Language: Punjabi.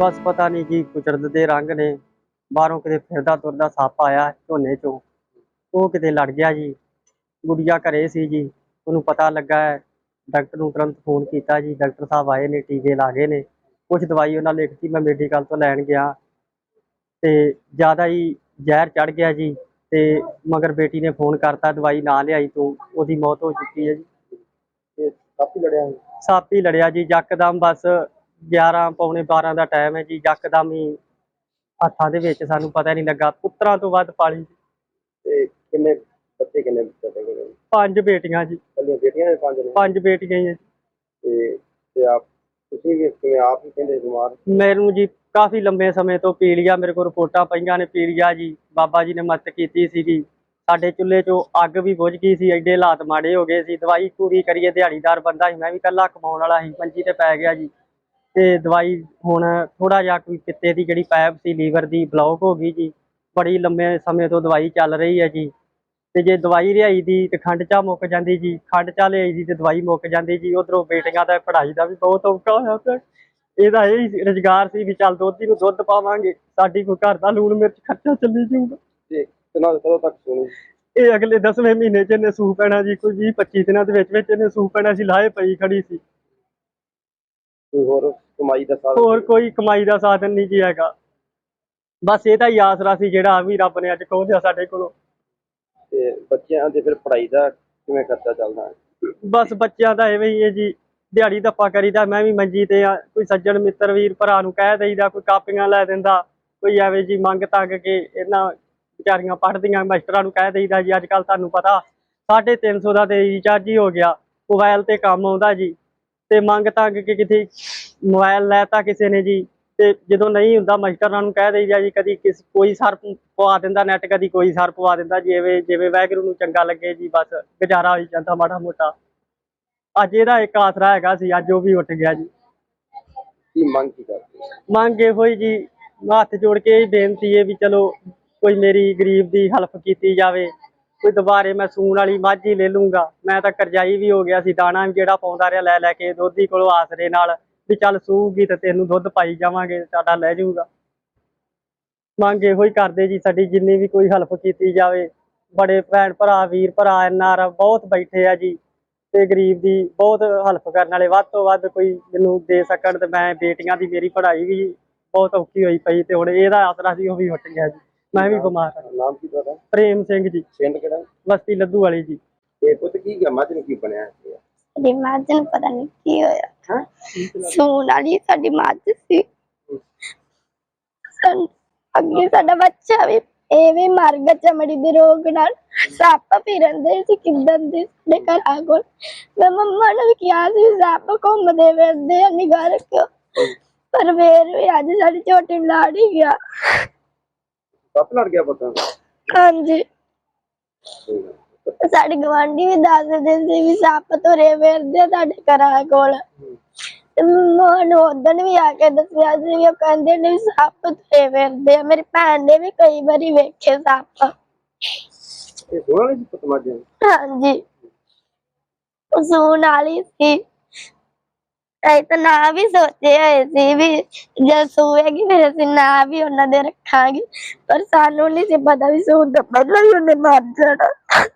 ਬਸ ਪਤਾ ਨਹੀਂ ਕੀ ਕੁਚਰਦ ਦੇ ਰੰਗ ਨੇ। ਬਾਹਰੋਂ ਕਿਤੇ ਫਿਰਦਾ ਤੁਰਦਾ ਸੱਪ ਆਇਆ ਝੋਨੇ ਚੋਂ। ਉਹ ਕਿਤੇ ਲੜ ਗਿਆ ਜੀ। ਗੁੜੀਆ ਘਰੇ ਸੀ ਜੀ। ਉਹਨੂੰ ਪਤਾ ਲੱਗਾ ਹੈ। ਡਾਕਟਰ ਨੂੰ ਤੁਰੰਤ ਫੋਨ ਕੀਤਾ ਜੀ। ਡਾਕਟਰ ਸਾਹਿਬ ਆਏ ਨੇ ਟੀਕੇ ਲਾ ਗਏ ਨੇ। ਕੁਝ ਦਵਾਈ ਉਹਨਾਂ ਲਿਖਤੀ ਮੈਂ ਮੈਡੀਕਲ ਤੋਂ ਲੈਣ ਗਿਆ। ਤੇ ਜ਼ਿਆਦਾ ਹੀ ਜ਼ਹਿਰ ਚੜ ਗਿਆ ਜੀ। ਤੇ ਮਗਰ ਬੇਟੀ ਨੇ ਫੋਨ ਕਰਤਾ ਦਵਾਈ ਨਾ ਲਿਆਈ ਤੂੰ। ਉਹਦੀ ਮੌਤ ਹੋ ਚੁੱਕੀ ਹੈ ਜੀ। ਤੇ ਕਾਫੀ ਲੜਿਆ। ਸੱਪ ਹੀ ਲੜਿਆ ਜੀ। ਯਕਦਮ ਬਸ 11 ਪੌਣੇ 12 ਦਾ ਟਾਈਮ ਹੈ ਜੀ ਯਕਦਮ ਹੀ ਹੱਥਾਂ ਦੇ ਵਿੱਚ ਸਾਨੂੰ ਪਤਾ ਨਹੀਂ ਲੱਗਾ। ਪੁੱਤਰਾਂ ਤੋਂ ਵੱਧ ਪਾਲੀ ਤੇ ਕਿੰਨੇ ਬੱਚੇ ਕਿੰਨੇ ਬੱਚੇ ਨੇ? ਪੰਜ ਬੇਟੀਆਂ ਜੀ। ਕੱਲੀਆਂ ਬੇਟੀਆਂ ਨੇ ਪੰਜ ਨੇ? ਪੰਜ ਬੇਟੀਆਂ ਹੀ ਹੈ ਜੀ। ਤੇ ਤੇ ਆਪ ਤੁਸੀਂ ਵੀ ਕਿਵੇਂ ਆਪ ਹੀ ਕਹਿੰਦੇ ਬਿਮਾਰ? ਮੈਨੂੰ ਜੀ ਕਾਫੀ ਲੰਬੇ ਸਮੇਂ ਤੋਂ ਪੀਲੀਆ ਮੇਰੇ ਕੋਲ ਰਿਪੋਰਟਾਂ ਪਈਆਂ ਨੇ ਪੀਲੀਆ ਜੀ। ਬਾਬਾ ਜੀ ਨੇ ਮਦਦ ਕੀਤੀ ਸੀਗੀ। ਸਾਡੇ ਚੁੱਲ੍ਹੇ 'ਚੋਂ ਅੱਗ ਵੀ ਬੁਝ ਗਈ ਸੀ ਐਡੇ ਹਾਲਾਤ ਮਾੜੇ ਹੋ ਗਏ ਸੀ। ਦਵਾਈ ਪੂਰੀ ਕਰੀਏ ਦਿਹਾੜੀਦਾਰ ਬੰਦਾ ਸੀ ਮੈਂ ਵੀ ਇਕੱਲਾ ਕਮਾਉਣ ਵਾਲਾ ਸੀ ਮੰਜੀ ਤੇ ਪੈ ਗਿਆ ਜੀ। ਤੇ ਦਵਾਈ ਹੁਣ ਥੋੜਾ ਜਿਹਾ ਕੋਈ ਪਿੱਤੇ ਦੀ ਜਿਹੜੀ ਪਾਈਪ ਸੀ ਲੀਵਰ ਦੀ ਬਲੌਕ ਹੋ ਗਈ ਜੀ। ਬੜੀ ਲੰਬੇ ਸਮੇਂ ਤੋਂ ਦਵਾਈ ਚੱਲ ਰਹੀ ਹੈ ਜੀ। ਤੇ ਜੇ ਦਵਾਈ ਲਿਆਈ ਦੀ ਤੇ ਖੰਡ ਚਾਹ ਮੁੱਕ ਜਾਂਦੀ ਜੀ। ਖੰਡ ਚਾਹ ਲਿਆਈ ਦੀ ਤੇ ਦਵਾਈ ਮੁੱਕ ਜਾਂਦੀ ਜੀ। ਉਧਰੋਂ ਬੇਟੀਆਂ ਦਾ ਪੜ੍ਹਾਈ ਦਾ ਵੀ ਬਹੁਤ ਔਖਾ ਹੋਇਆ ਪਿਆ। ਇਹਦਾ ਇਹ ਹੀ ਰੁਜ਼ਗਾਰ ਸੀ ਵੀ ਚੱਲ ਦੋਧੀ ਨੂੰ ਦੁੱਧ ਪਾਵਾਂਗੇ। ਸਾਡੀ ਕੋਈ ਘਰ ਦਾ ਲੂਣ ਮਿਰਚ ਖਰਚਾ ਚੱਲੀ ਜਾਊਗਾ। ਤੇ ਕਿੰਨਾ ਕਦੋਂ ਤੱਕ ਸੁਣੀ? ਇਹ ਅਗਲੇ 10ਵੇਂ ਮਹੀਨੇ 'ਚ ਇਹਨੇ ਸੂ ਪੈਣਾ ਜੀ। ਕੋਈ 20 25 ਦਿਨਾਂ ਦੇ ਵਿੱਚ ਵਿੱਚ ਇਹਨੇ ਸੂ ਪੈਣਾ ਸੀ। ਲਾਹੇ ਪਈ ਖੜੀ ਸੀ। ਕੋਈ ਹੋਰ ਕਮਾਈ ਦਾ ਸਾਧਨ ਹੋਰ ਕੋਈ ਕਮਾਈ ਦਾ ਸਾਧਨ ਨਹੀਂ ਜੀ ਹੈਗਾ। ਬਸ ਇਹ ਤਾਂ ਹੀ ਆਸਰਾ ਸੀ ਜਿਹੜਾ ਵੀ ਰੱਬ ਨੇ ਅੱਜ ਖੋਹ ਲਿਆ ਸਾਡੇ ਕੋਲੋਂ। ਤੇ ਬੱਚਿਆਂ ਦੇ ਫਿਰ ਪੜ੍ਹਾਈ ਦਾ ਕਿਵੇਂ ਖਰਚਾ ਚੱਲਦਾ? ਹੈ ਬਸ ਬੱਚਿਆਂ ਦਾ ਐਵੇਂ ਹੀ ਹੈ ਜੀ। ਦਿਹਾੜੀ ਧੱਪਾ ਕਰੀਦਾ ਮੈਂ ਵੀ ਮੰਜੀ ਤੇ ਆ। ਕੋਈ ਸੱਜਣ ਮਿੱਤਰ ਵੀਰ ਭਰਾ ਨੂੰ ਕਹਿ ਦੇਈਦਾ ਕੋਈ ਕਾਪੀਆਂ ਲੈ ਦਿੰਦਾ ਕੋਈ ਐਵੇਂ ਜੀ ਮੰਗ ਤੱਕ ਕੇ ਇਹਨਾਂ ਵਿਚਾਰੀਆਂ ਪੜ੍ਹਦੀਆਂ ਮਾਸਟਰਾਂ ਨੂੰ ਕਹਿ ਦੇਈਦਾ ਜੀ ਅੱਜ ਕੱਲ ਤੁਹਾਨੂੰ ਪਤਾ 350 ਦਾ ਤੇ ਰੀਚਾਰਜ ਹੀ ਹੋ ਗਿਆ। ਮੋਬਾਈਲ ਤੇ ਕੰਮ ਆਉਂਦਾ ਜੀ। ਤੇ ਮੰਗ ਤੱਕ ਕੇ ਕਿਤੇ ਮੋਬਾਈਲ ਲੈਤਾ ਕਿਸੇ ਨੇ ਜੀ ਤੇ ਜਦੋਂ ਨਹੀਂ ਹੁੰਦਾ ਮਾਸਟਰਾਂ ਨੂੰ ਕਹਿ ਦੇਈਦਾ ਜੀ ਕਦੀ ਕਿਸ ਕੋਈ ਸਰ ਪਵਾ ਦਿੰਦਾ ਨੈਟ ਕਦੀ ਕੋਈ ਸਰ ਪਵਾ ਦਿੰਦਾ ਜਿਵੇਂ ਜਿਵੇਂ ਵਾਹਿਗੁਰੂ ਨੂੰ ਚੰਗਾ ਲੱਗੇ ਜੀ ਬਸ ਗੁਜ਼ਾਰਾ ਹੋਈ ਜਾਂਦਾ ਮਾੜਾ ਮੋਟਾ। ਅੱਜ ਇਹਦਾ ਇੱਕ ਆਸਰਾ ਹੈਗਾ ਸੀ ਅੱਜ ਉਹ ਵੀ ਉੱਠ ਗਿਆ ਜੀ। ਕੀ ਮੰਗ ਕੀ ਕਰਦੇ ਮੰਗ ਇਹੋ ਹੀ ਜੀ ਹੱਥ ਜੋੜ ਕੇ ਇਹ ਬੇਨਤੀ ਹੈ ਵੀ ਚਲੋ ਕੋਈ ਮੇਰੀ ਗਰੀਬ ਦੀ ਹੈਲਪ ਕੀਤੀ ਜਾਵੇ। ਕੋਈ ਦੁਬਾਰੇ ਮੈਂ ਸੂਣ ਵਾਲੀ ਮੱਝ ਹੀ ਲੈ ਲੂੰਗਾ। ਮੈਂ ਤਾਂ ਕਰਜ਼ਾਈ ਵੀ ਹੋ ਗਿਆ ਸੀ, ਦਾਣਾ ਵੀ ਜਿਹੜਾ ਪਾਉਂਦਾ ਰਿਹਾ ਲੈ ਲੈ ਕੇ ਦੋਧੀ ਕੋਲੋਂ ਆਸਰੇ ਨਾਲ ਵੀ ਚੱਲ ਸੂਗੀ ਤੇ ਤੈਨੂੰ ਦੁੱਧ ਪਾਈ ਜਾਵਾਂਗੇ, ਸਾਡਾ ਲੈ ਜਾਊਗਾ। ਮੰਗ ਇਹੋ ਹੀ ਕਰਦੇ ਜੀ, ਸਾਡੀ ਜਿੰਨੀ ਵੀ ਕੋਈ ਹੈਲਪ ਕੀਤੀ ਜਾਵੇ। ਬੜੇ ਭੈਣ ਭਰਾ, ਵੀਰ ਭਰਾ ਐਨਆਰ ਬਹੁਤ ਬੈਠੇ ਆ ਜੀ ਤੇ ਗਰੀਬ ਦੀ ਬਹੁਤ ਹੈਲਪ ਕਰਨ ਵਾਲੇ। ਵੱਧ ਤੋਂ ਵੱਧ ਕੋਈ ਮੈਨੂੰ ਦੇ ਸਕਣ ਤੇ ਮੈਂ ਬੇਟੀਆਂ ਦੀ ਮੇਰੀ ਪੜ੍ਹਾਈ ਵੀ ਬਹੁਤ ਔਖੀ ਹੋਈ ਪਈ ਤੇ ਹੁਣ ਇਹਦਾ ਆਸਰਾ ਸੀ, ਉਹ ਵੀ ਉੱਠ ਗਿਆ ਜੀ। ਮੈਂ ਵੀ ਬਿਮਾਰ ਹਾਂ। ਨਾਮ ਕੀ ਤੁਹਾਡਾ? ਪ੍ਰੇਮ ਸਿੰਘ ਜੀ। ਪਿੰਡ ਕਿਹੜਾ? ਬਸਤੀ ਲੱਦੂ ਵਾਲੀ ਜੀ। ਤੇ ਪੁੱਤ ਕੀ ਗਿਆ? ਮੱਝ ਨੂੰ ਕੀ ਬਣਿਆ ਸਾਡੀ ਮੱਝ ਨੂੰ ਪਤਾ ਨਹੀਂ ਕੀ ਹੋਇਆ। ਹਾਂ? ਸੂਣ ਵਾਲੀ ਸਾਡੀ ਮੱਝ ਸੀ। ਅੱਗੇ ਸਾਡਾ ਬੱਚਾ ਵੀ ਐਵੇਂ ਮਰ ਗਿਆ ਚਮੜੀ ਦੇ ਰੋਗ ਨਾਲ। ਸੱਪ ਫਿਰਦੇ ਸੀ ਕਿੱਦਣ ਦੇ ਸਾਡੇ ਘਰਾਂ ਕੋਲ। ਮੈਂ ਮੰਮਾ ਨੂੰ ਵੀ ਕਿਹਾ ਸੀ ਸੱਪ ਘੁੰਮਦੇ ਫਿਰਦੇ ਆ ਨਿਗਾਹ ਰੱਖਿਓ। ਪਰ ਫੇਰ ਵੀ ਅੱਜ ਸਾਡੀ ਛੋਟੀ ਲੜ ਗਿਆ। ਸੱਪ ਲੜ ਗਿਆ ਪੁੱਤ? ਹਾਂਜੀ। ਸਾਡੇ ਗਵਾਂਢੀ ਵੀ ਦੱਸਦੇ ਸੀ ਵੀ ਸੱਪ ਤੁਰੇ ਫਿਰਦੇ ਆ ਤੁਹਾਡੇ ਘਰਾਂ ਕੋਲ। ਮੈਨੂੰ ਉਦਣ ਵੀ ਆ ਕੇ ਦੱਸਿਆ ਸੀ ਵੀ ਉਹ ਕਹਿੰਦੇ ਨੇ ਵੀ ਸੱਪ ਤੁਰੇ ਫਿਰਦੇ ਆ। ਮੇਰੀ ਭੈਣ ਨੇ ਵੀ ਕਈ ਵਾਰੀ ਵੇਖੇ ਸੱਪ। ਇਹ ਸੋਹਣਾ ਨਹੀਂ ਸੀ ਪੁੱਤ ਮੱਝ ਹਾਂਜੀ। ਉਹ ਸੂਣ ਵਾਲੀ ਸੀ। ਤਾਂ ਨਾ ਵੀ ਸੋਚੇ ਹੋਏ ਸੀ ਵੀ ਜਦ ਸੂਏਗੀ ਫਿਰ ਅਸੀਂ ਨਾ ਵੀ ਉਹਨਾਂ ਦੇ ਰੱਖਾਂਗੇ, ਪਰ ਸਾਨੂੰ ਨਹੀਂ ਸੀ ਪਤਾ ਵੀ ਸੂਣ ਤੋਂ ਪਹਿਲਾਂ ਹੀ ਉਹਨੇ ਮਰ ਜਾਣਾ।